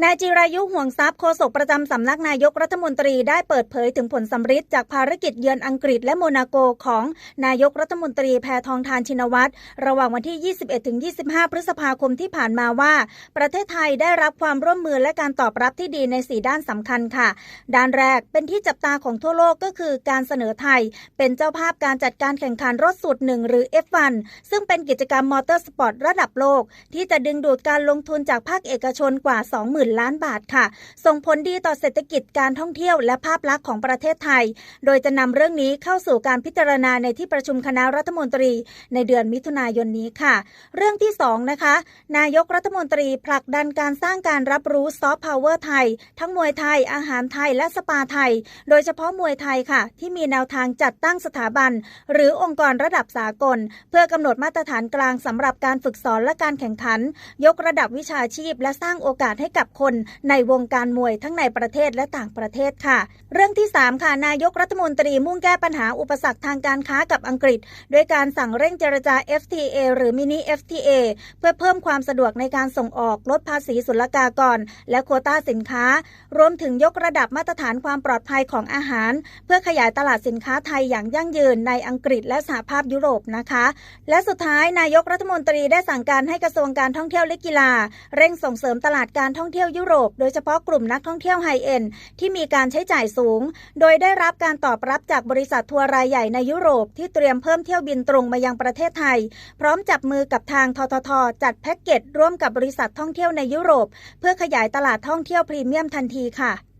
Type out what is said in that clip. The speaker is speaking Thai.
นายจิรายุห่วงทรัพย์โฆษกประจำสำนักนายกรัฐมนตรีได้เปิดเผยถึงผลสำฤทธิ์จากภารกิจเยือนอังกฤษและโมนาโกของนายกรัฐมนตรีแพทองทานชินวัตรระหว่างวันที่ 21-25 พฤษภาคมที่ผ่านมาว่า ประเทศไทยได้รับความร่วมมือและการตอบรับที่ดีใน4ด้านสำคัญค่ะ ด้านแรกเป็นที่จับตาของทั่วโลกก็คือการเสนอไทย เป็นเจ้าภาพการจัดการแข่งขันรถสูตรหนึ่งหรือ F1 ซึ่งเป็นกิจกรรมมอเตอร์สปอร์ตระดับโลก ที่จะดึงดูดการลงทุนจากภาคเอกชนกว่า 20,000ล้านบาทค่ะ ส่งผลดีต่อเศรษฐกิจการท่องเที่ยวและภาพลักษณ์ของประเทศไทย โดยจะนำเรื่องนี้เข้าสู่การพิจารณาในที่ประชุมคณะรัฐมนตรี ในเดือนมิถุนายนนี้ค่ะ เรื่องที่2นะคะนายกรัฐมนตรีผลักดันการสร้างการรับรู้ซอฟต์พาวเวอร์ไทย ทั้งมวยไทย อาหารไทยและสปาไทย โดยเฉพาะมวยไทยค่ะ ที่มีแนวทางจัดตั้งสถาบัน หรือองค์กรระดับสากล เพื่อกำหนดมาตรฐานกลางสำหรับการฝึกสอนและการแข่งขัน ยกระดับวิชาชีพ และสร้างโอกาสให้กับคนในวงการมวยทั้งในประเทศและต่างประเทศค่ะ เรื่องที่ 3 ค่ะนายกรัฐมนตรีมุ่งแก้ปัญหาอุปสรรคทางการค้ากับอังกฤษ ด้วยการสั่งเร่งเจรจา FTA หรือมินิ FTA เพื่อเพิ่มความสะดวกในการส่งออกลดภาษีศุลกากร และโควต้าสินค้า รวมถึงยกระดับมาตรฐานความปลอดภัยของอาหาร เพื่อขยายตลาดสินค้าไทยอย่างยั่งยืนในอังกฤษและสหภาพยุโรปนะคะ และสุดท้ายนายกรัฐมนตรีได้สั่งการให้กระทรวงการท่องเที่ยวและกีฬา เร่งส่งเสริมตลาดการท่องเที่ยวที่ยวยุโรป โดยเฉพาะกลุ่มนักท่องเที่ยวไฮเอ็นที่มีการใช้จ่ายสูง โดยได้รับการตอบรับจากบริษัททัวร์รายใหญ่ในยุโรปที่เตรียมเพิ่มเที่ยวบินตรงมายังประเทศไทย พร้อมจับมือกับทางททท จัดแพ็กเกจร่วมกับบริษัทท่องเที่ยวในยุโรป เพื่อขยายตลาดท่องเที่ยวพรีเมียมทันทีค่ะ